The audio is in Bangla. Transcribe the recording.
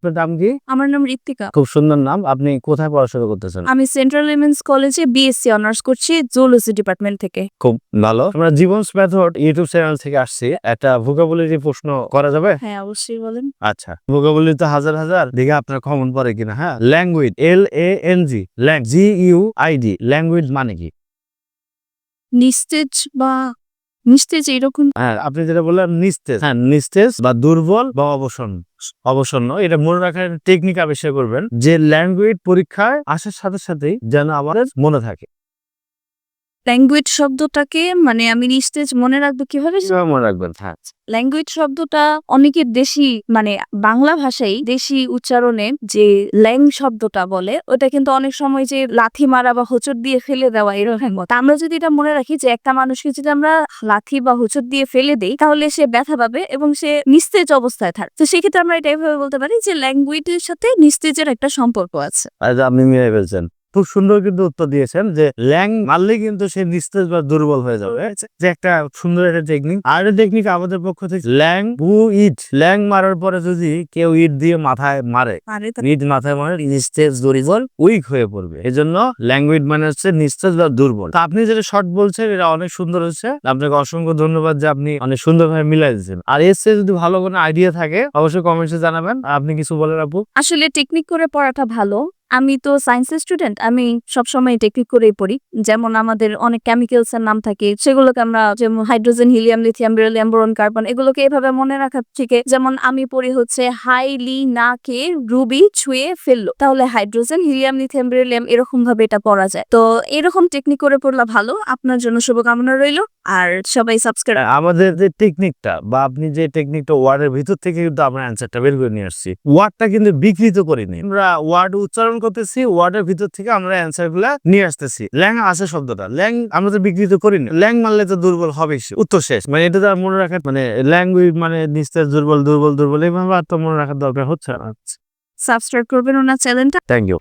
আপনার নাম কি? আমার নাম ঋত্বিকা খুব সুন্দর নাম। আপনি কোথায় পড়াশোনা করতেছেন? আমি সেন্ট্রাল উইমেন্স কলেজে বিএসসি অনার্স করছি জুলজি ডিপার্টমেন্ট থেকে। খুব ভালো। আমরা জীবন মেথড ইউটিউব চ্যানেল থেকে আসছি। একটা ভোকাবুলারি প্রশ্ন করা যাবে? হ্যাঁ অবশ্যই বলেন। আচ্ছা। ভোকাবুলারি তো হাজার হাজার। দেখে আপনার কমন পড়ে কিনা হ্যাঁ? Language L A N G G U I D language মানে কি? নিস্তেজ বা নিস্তেজ এইরকম হ্যাঁ আপনি যেটা বললেন নিস্তেজ। হ্যাঁ নিস্তেজ বা দুর্বল বা অবসন্ন অবসন্ন। এটা মনে রাখার টেকনিক আবিষ্কার করবেন যে ল্যাঙ্গুয়েজ পরীক্ষায় আসার সাথে সাথেই যেন আমাদের মনে থাকে। ল্যাঙ্গুয়েজ শব্দটাকে মানে আমি নিস্তেজ মনে রাখব কীভাবে? মনে রাখবেন? ল্যাঙ্গুয়েজ শব্দটা অনেকের দেশি মানে বাংলা ভাষায় দেশি উচ্চারণে যে ল্যাং শব্দটা বলে ওটা কিন্তু অনেক সময় যে লাথি মারা বা হোঁচট দিয়ে ফেলে দেওয়া এরকম তা আমরা যদি এটা মনে রাখি যে একটা মানুষকে যদি আমরা লাথি বা হোঁচট দিয়ে ফেলে দেই তাহলে সে ব্যথা পাবে এবং সে নিস্তেজ অবস্থায় থাকবে তো সেক্ষেত্রে আমরা এটা এভাবে বলতে পারি যে ল্যাঙ্গুয়েজের সাথে নিস্তেজের একটা সম্পর্ক আছে। আপনি মিলাই ফেলছেন। খুব সুন্দর কিন্তু উত্তর দিয়েছেন যে ল্যাং মারলে কিন্তু সে নিস্তেজ বা দুর্বল হয়ে যাবে। যে একটা সুন্দর একটা টেকনিক আর টেকনিক আমাদের পক্ষ থেকে ল্যাং বু ইট। ল্যাং মারার পরে যদি কেউ ইট দিয়ে মাথায় মারে ইট মাথায় মারে নিস্তেজ দুর্বল উইক হয়ে পড়বে। এজন্য ল্যাঙ্গুয়েজ মানে হচ্ছে নিস্তেজ বা দুর্বল। তা আপনি যেটা শর্ট বলছেন এটা অনেক সুন্দর হচ্ছে আপনাকে অসংখ্য ধন্যবাদ যে আপনি অনেক সুন্দরভাবে মিলাই দিচ্ছেন আর এর চেয়ে যদি ভালো কোনো আইডিয়া থাকে অবশ্যই কমেন্টসে জানাবেন। আপনি কিছু বলেন আপু? আসলে টেকনিক করে পড়াটা ভালো। আমি তো সায়েন্সের স্টুডেন্ট আমি সবসময় টেকনিক করেই পড়ি। যেমন আমাদের অনেক কেমিক্যালস এর নাম থাকে সেগুলোকে আমরা যেমন hydrogen helium lithium beryllium boron carbon এগুলোকে এভাবে মনে রাখার থেকে যেমন আমি পড়ি হচ্ছে হাইলি না কে রুবি ছুঁয়ে ফেলল। তাহলে হাইড্রোজেন হিলিয়াম লিথিয়াম বেরিলিয়াম এরকম ভাবে এটা পড়া যায়। তো এরকম টেকনিক করে পড়লে ভালো। আপনার জন্য শুভকামনা রইল। আর সবাই সাবস্ক্রাইব হ্যাঁ, আমাদের যে টেকনিকটা বা আপনি যে টেকনিকটা ওয়ার্ডের ভিতর থেকে কিন্তু আমরা অ্যান্সারটা বের করে নিয়ে আসছি। ওয়ার্ডটা কিন্তু বিকৃত করিনি আমরা ওয়ার্ড উচ্চারণ করতেছি ওয়ার্ডের ভিতর থেকে আমরা অ্যান্সারগুলা নিয়ে আসতেছি। ল্যাং আছে শব্দটা। ল্যাং আমরা তো বিকৃত করিনি ল্যাং মারলে তো দুর্বল হবে উত্তর শেষ। মানে এটা তো মনে রাখার মানে ল্যাঙ্গুয়েজ মানে নিস্তেজ দুর্বল দুর্বল দুর্বল এইভাবে আর তো মনে রাখার দরকার হচ্ছে না। সাবস্ক্রাইব করবেন ওনার চ্যানেলটা থ্যাংক ইউ